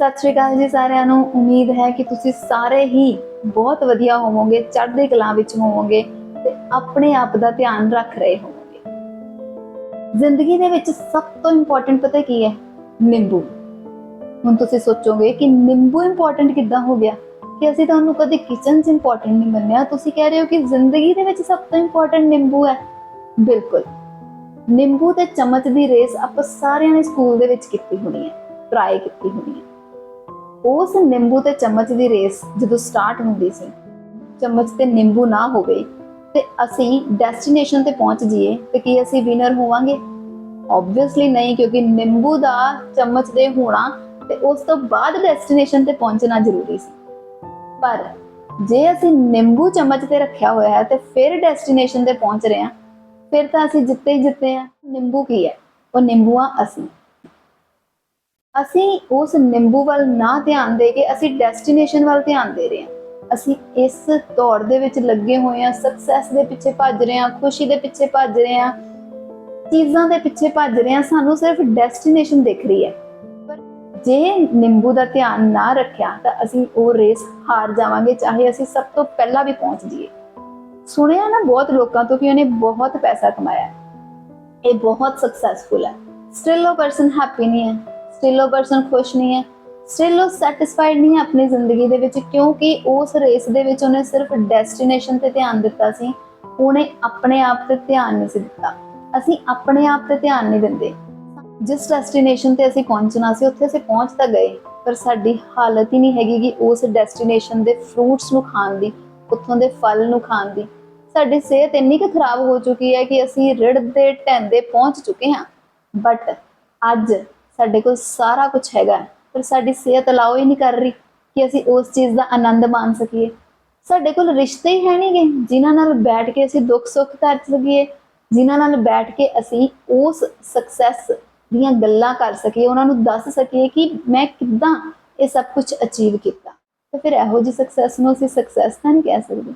ਸਤਿ ਸ਼੍ਰੀ ਅਕਾਲ ਜੀ ਸਾਰਿਆਂ ਨੂੰ। ਉਮੀਦ ਹੈ ਕਿ ਤੁਸੀਂ ਸਾਰੇ ਹੀ ਬਹੁਤ ਵਧੀਆ ਹੋਵੋਗੇ, ਚੜ੍ਹਦੀ ਕਲਾ ਵਿੱਚ ਹੋਵੋਗੇ ਤੇ ਆਪਣੇ ਆਪ ਦਾ ਧਿਆਨ ਰੱਖ ਰਹੇ ਹੋਵੋਗੇ। ਜ਼ਿੰਦਗੀ ਦੇ ਵਿੱਚ ਸਭ ਤੋਂ ਇੰਪੋਰਟੈਂਟ ਪਤਾ ਕੀ ਹੈ? ਨਿੰਬੂ। ਹੁਣ ਤੁਸੀਂ ਸੋਚੋਗੇ ਕਿ ਨਿੰਬੂ ਇੰਪੋਰਟੈਂਟ ਕਿੱਦਾਂ ਹੋ ਗਿਆ? ਕਿ ਅਸੀਂ ਤੁਹਾਨੂੰ ਕਦੇ ਕਿਚਨ 'ਚ ਇੰਪੋਰਟੈਂਟ ਨਹੀਂ ਮੰਨਿਆ। ਤੁਸੀਂ ਕਹਿ ਰਹੇ ਹੋ ਕਿ ਜ਼ਿੰਦਗੀ ਦੇ ਵਿੱਚ ਸਭ ਤੋਂ ਇੰਪੋਰਟੈਂਟ ਨਿੰਬੂ ਹੈ। ਬਿਲਕੁਲ। ਨਿੰਬੂ ਤੇ ਚਮਚ ਦੀ ਰੇਸ ਆਪਾਂ ਸਾਰਿਆਂ ਨੇ ਸਕੂਲ ਦੇ ਵਿੱਚ ਕੀਤੀ ਹੋਣੀ ਹੈ। ਟਰਾਈ ਕੀਤੀ ਹੋਣੀ ਹੈ। ਉਸ ਨਿੰਬੂ ਤੇ ਚਮਚ ਦੀ ਰੇਸ ਜਦੋਂ ਸਟਾਰਟ ਹੁੰਦੀ ਸੀ, ਚਮਚ ਤੇ ਨਿੰਬੂ ਨਾ ਹੋਵੇ, ਤੇ ਅਸੀਂ ਡੈਸਟੀਨੇਸ਼ਨ ਤੇ ਪਹੁੰਚ ਜਾਈਏ, ਤੇ ਕੀ ਅਸੀਂ ਵਿਨਰ ਹੋਵਾਂਗੇ? ਆਬਵੀਅਸਲੀ ਨਹੀਂ, ਕਿਉਂਕਿ ਨਿੰਬੂ ਦਾ ਚਮਚ ਦੇ ਹੋਣਾ ਤੇ ਉਸ ਤੋਂ ਬਾਅਦ ਡੈਸਟੀਨੇਸ਼ਨ ਤੇ ਪਹੁੰਚਣਾ ਜ਼ਰੂਰੀ ਸੀ। ਪਰ ਜੇ ਅਸੀਂ ਨਿੰਬੂ ਚਮਚ ਤੇ ਰੱਖਿਆ ਹੋਇਆ ਹੈ, ਤੇ ਫਿਰ ਡੈਸਟੀਨੇਸ਼ਨ ਤੇ ਪਹੁੰਚ ਰਹੇ ਹਾਂ, ਫਿਰ ਤਾਂ ਅਸੀਂ ਜਿੱਤੇ ਹੀ ਜਿੱਤੇ ਆ ਨਿੰਬੂ ਕੀ ਹੈ? ਉਹ ਨਿੰਬੂਆਂ ਅਸੀਂ। ਅਸੀਂ ਉਸ ਨਿੰਬੂ ਵੱਲ ਨਾ ਧਿਆਨ ਦੇ ਕੇ ਅਸੀਂ ਡੈਸਟੀਨੇਸ਼ਨ ਵੱਲ ਧਿਆਨ ਦੇ ਰਹੇ ਹਾਂ। ਅਸੀਂ ਇਸ ਦੌੜ ਦੇ ਵਿੱਚ ਲੱਗੇ ਹੋਏ ਹਾਂ ਸਕਸੈਸ ਦੇ ਪਿੱਛੇ ਭੱਜ ਰਹੇ ਹਾਂ, ਖੁਸ਼ੀ ਦੇ ਪਿੱਛੇ ਭੱਜ ਰਹੇ ਹਾਂ, ਚੀਜ਼ਾਂ ਦੇ ਪਿੱਛੇ ਭੱਜ ਰਹੇ ਹਾਂ, ਸਾਨੂੰ ਸਿਰਫ ਡੈਸਟੀਨੇਸ਼ਨ ਦਿਖ ਰਹੀ ਹੈ। ਪਰ ਜੇ ਨਿੰਬੂ ਦਾ ਧਿਆਨ ਨਾ ਰੱਖਿਆ ਤਾਂ ਅਸੀਂ ਉਹ ਰੇਸ ਹਾਰ ਜਾਵਾਂਗੇ, ਚਾਹੇ ਅਸੀਂ ਸਭ ਤੋਂ ਪਹਿਲਾਂ ਵੀ ਪਹੁੰਚ ਜਾਈਏ। ਸੁਣਿਆ ਨਾ ਬਹੁਤ ਲੋਕਾਂ ਤੋਂ ਕਿ ਉਹਨੇ ਬਹੁਤ ਪੈਸਾ ਕਮਾਇਆ। ਇਹ ਬਹੁਤ ਸਕਸੈਸਫੁਲ ਹੈ। ਸਟਿਲ ਉਹ ਪਰਸਨ ਹੈਪੀ ਨਹੀਂ ਹੈ। ਸਟਿਲ ਉਹ ਪਰਸਨ ਖੁਸ਼ ਨਹੀਂ ਹੈ ਸਟਿਲ ਉਹ ਸੈਟੀਸਫਾਈਡ ਨਹੀਂ ਹੈ ਆਪਣੀ ਜ਼ਿੰਦਗੀ ਦੇ ਵਿੱਚ, ਕਿਉਂਕਿ ਉਸ ਰੇਸ ਦੇ ਵਿੱਚ ਉਹਨੇ ਸਿਰਫ ਡੈਸਟੀਨੇਸ਼ਨ ਤੇ ਧਿਆਨ ਦਿੱਤਾ ਸੀ, ਉਹਨੇ ਆਪਣੇ ਆਪ ਤੇ ਧਿਆਨ ਨਹੀਂ ਸੀ ਦਿੱਤਾ। ਅਸੀਂ ਆਪਣੇ ਆਪ ਤੇ ਧਿਆਨ ਨਹੀਂ ਦਿੰਦੇ। ਜਿਸ ਡੈਸਟੀਨੇਸ਼ਨ ਤੇ ਅਸੀਂ ਪਹੁੰਚਣਾ ਸੀ, ਉੱਥੇ ਅਸੀਂ ਪਹੁੰਚ ਤਾਂ ਗਏ, ਪਰ ਸਾਡੀ ਹਾਲਤ ਹੀ ਨਹੀਂ ਹੈਗੀ ਕਿ ਉਸ ਡੈਸਟੀਨੇਸ਼ਨ ਦੇ ਫਰੂਟਸ ਨੂੰ ਖਾਣ ਦੀ, ਉੱਥੋਂ ਦੇ ਫਲ ਨੂੰ ਖਾਣ ਦੀ। ਸਾਡੀ ਸਿਹਤ ਇੰਨੀ ਕੁ ਖਰਾਬ ਹੋ ਚੁੱਕੀ ਹੈ ਕਿ ਅਸੀਂ ਰਿੜ ਦੇ ਢਹਿੰਦੇ ਪਹੁੰਚ ਚੁੱਕੇ ਹਾਂ। ਬਟ ਅੱਜ ਸਾਡੇ ਕੋਲ ਸਾਰਾ ਕੁਝ ਹੈਗਾ ਪਰ ਸਾਡੀ ਸਿਹਤ ਅਲਾਉ ਹੀ ਨਹੀਂ ਕਰ ਰਹੀ ਕਿ ਅਸੀਂ ਉਸ ਚੀਜ਼ ਦਾ ਆਨੰਦ ਮਾਣ ਸਕੀਏ। ਸਾਡੇ ਕੋਲ ਰਿਸ਼ਤੇ ਹੀ ਹੈ ਨਹੀਂਗੇ ਜਿਨ੍ਹਾਂ ਨਾਲ ਬੈਠ ਕੇ ਅਸੀਂ ਦੁੱਖ ਸੁੱਖ ਕਰ ਸਕੀਏ, ਜਿਨ੍ਹਾਂ ਨਾਲ ਬੈਠ ਕੇ ਅਸੀਂ ਉਸ ਸਕਸੈਸ ਦੀਆਂ ਗੱਲਾਂ ਕਰ ਸਕੀਏ, ਉਹਨਾਂ ਨੂੰ ਦੱਸ ਸਕੀਏ ਕਿ ਮੈਂ ਕਿੱਦਾਂ ਇਹ ਸਭ ਕੁਝ ਅਚੀਵ ਕੀਤਾ। ਤੇ ਫਿਰ ਇਹੋ ਜਿਹੀ ਸਕਸੈਸ ਨੂੰ ਅਸੀਂ ਸਕਸੈਸ ਤਾਂ ਨਹੀਂ ਕਹਿ ਸਕਦੇ।